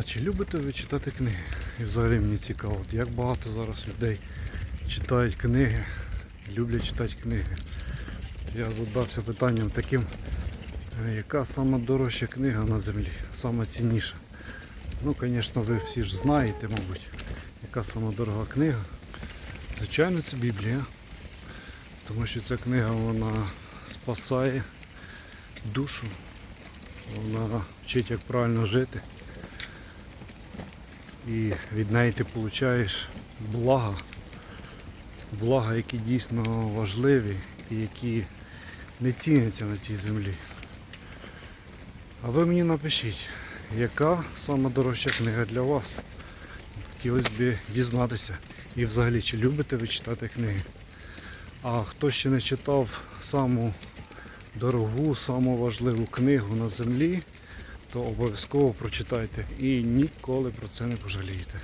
А чи любите ви читати книги? І взагалі мені цікаво, як багато зараз людей читають книги, люблять читати книги. Я задався питанням таким, е, яка сама дорожча книга на землі, сама цінніша. Ну, звісно, ви всі ж знаєте, мабуть, яка сама дорога книга. Звичайно, це Біблія. Тому що ця книга вона спасає душу, вона вчить, як правильно жити. І від неї ти отримуєш блага, блага, які дійсно важливі і які не ціняться на цій землі. А ви мені напишіть, яка сама дорожча книга для вас? Хотілося б дізнатися. І взагалі, чи любите ви читати книги? А хто ще не читав саму дорогу, саму важливу книгу на землі, то обов'язково прочитайте і ніколи про це не пожалієте.